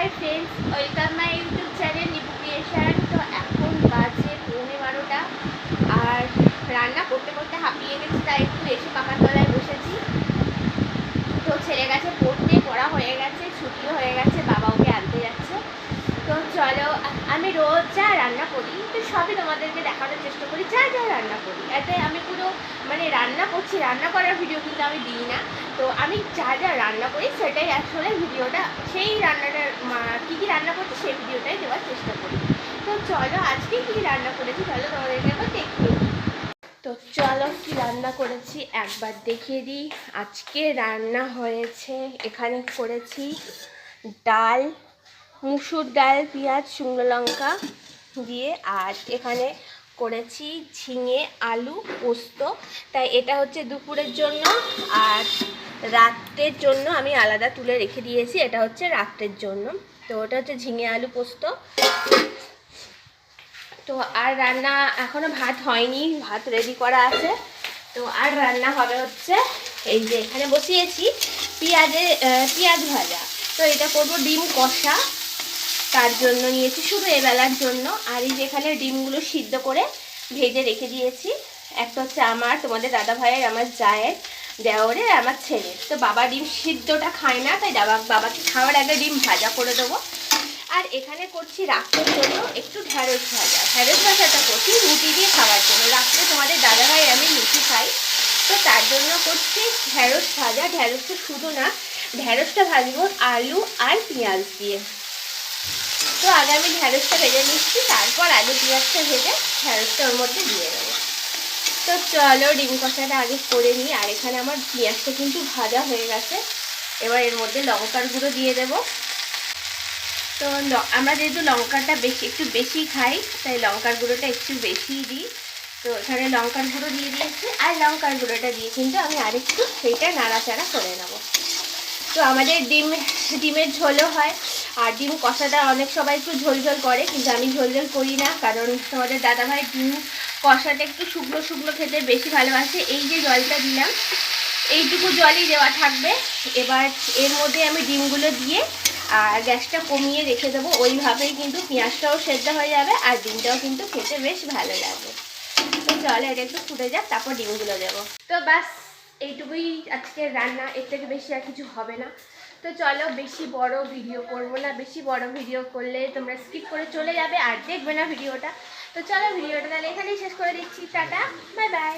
Hi friends welcome my YouTube channel Nipu creation তো এখন বাজে পৌনে বারোটা। আর রান্না করতে করতে হাঁপিয়ে গেছি, তাই একটু এসে পাখার তলায় বসেছি। তো ছেলে গেছে পড়তে, পড়া হয়ে গেছে, ছুটিও হয়ে গেছে, বাবা ওকে আনতে যাচ্ছে। তো চলো, আমি রোজ যা রান্না করি, তো সবই তোমাদেরকে দেখানোর চেষ্টা করি, যা যা রান্না করি। এতে আমি পুরো মানে রান্না করছি, রান্না করার ভিডিও কিন্তু আমি দিই না। তো আমি যা যা রান্না করি, সেটাই আসলে ভিডিওটা, সেই কী রান্না করছি সেই ভিডিওটাই দেওয়ার চেষ্টা করি। তো চলো, আজকে কী রান্না করেছি চলো তোমাদেরকে একবার দেখিয়ে তো চলো, কি রান্না করেছি একবার দেখিয়ে দিই। আজকে রান্না হয়েছে, এখানে করেছি ডাল, মুসুর ডাল, পেঁয়াজ, শুকনো লঙ্কা দিয়ে, আর এখানে করেছি ঝিঙে, আলু, পোস্ত। তাই এটা হচ্ছে দুপুরের জন্য, আর রাত্রের জন্য আমি আলাদা তুলে রেখে দিয়েছি, এটা হচ্ছে রাত্রের জন্য। তো ওটা হচ্ছে ঝিঙে আলু পোস্ত। তো আর রান্না এখনও ভাত হয়নি, ভাত রেডি করা আছে। তো আর রান্না হবে হচ্ছে এই যে এখানে বসিয়েছি পেঁয়াজে পেঁয়াজ ভাজা। তো এটা করব ডিম কষা। তার জন্য নিয়েছি শুধু এবেলার জন্য। আর এই যেখানে ডিমগুলো সিদ্ধ করে ভেজে রেখে দিয়েছি। একটা হচ্ছে আমার, তোমাদের দাদা ভাইয়ের আমার জায়ের। দেওরের আর আমার ছেলে। তো বাবা ডিম সিদ্ধটা খায় না, তাই বাবা, বাবাকে খাওয়ার আগে ডিম ভাজা করে দেবো। আর এখানে করছি রাত্রের জন্য একটু ঢ্যাঁড়স ভাজা। ঢ্যাঁড়স ভাজাটা করছি রুটি দিয়ে খাওয়ার জন্য। রাত্রে তোমাদের দাদা ভাই আমি রুটি খাই। তো তার জন্য করছি ঢ্যাঁড়স ভাজা। ঢ্যাঁড়সটা শুধু না, ঢ্যাঁড়সটা ভাজবো আলু আর পেঁয়াজ দিয়ে। তো আগে আমি ঢ্যাঁড়সটা ভেজে নিচ্ছি, তারপর আলু পেঁয়াজটা ভেজে ঢ্যাঁড়সটা ওর মধ্যে দিয়ে দেবো। তো চলো ডিম কষাটা আগে করে নিই। আর এখানে আমার পেঁয়াজটা কিন্তু ভাজা হয়ে গেছে। এবার এর মধ্যে লঙ্কার গুঁড়ো দিয়ে দেবো। তো আমরা যেহেতু লঙ্কাটা বেশি, একটু বেশি খাই, তাই লঙ্কার গুঁড়োটা একটু বেশিই দিই। তো এখানে লঙ্কার গুঁড়ো দিয়ে দিয়েছি। আর লঙ্কার গুঁড়োটা দিয়ে কিন্তু আমি আরেকটু সেইটা নাড়াচাড়া করে নেব। তো আমাদের ডিম, ডিমের ঝোলও হয়। আর ডিম কষাটা অনেক সবাই একটু ঝোল ঝোল করে, কিন্তু আমি ঝোল ঝোল করি না। কারণ তোমাদের দাদাভাই ডিম কষাটা একটু শুকনো শুকনো খেতে বেশি ভালোবাসে। এই যে জলটা দিলাম, এইটুকু জলই দেওয়া থাকবে। এবার এর মধ্যে আমি ডিমগুলো দিয়ে, আর গ্যাসটা কমিয়ে রেখে দেবো। ওইভাবেই কিন্তু পেঁয়াজটাও সেদ্ধ হয়ে যাবে, আর ডিমটাও কিন্তু খেতে বেশ ভালো লাগবে তো চলো, এটা একটু ফুটে যাক, তারপর ডিমগুলো দেবো। তো বাস এইটুকুই আজকে রান্না। এর থেকে বেশি আর কিছু হবে না। তো চলো, বেশি বড় ভিডিও করব না। বেশি বড় ভিডিও করলে তোমরা স্কিপ করে চলে যাবে, আর দেখবে না ভিডিওটা। তো চলো ভিডিওটা তাহলে এখানেই শেষ করে দিচ্ছি টাটা বাই বাই।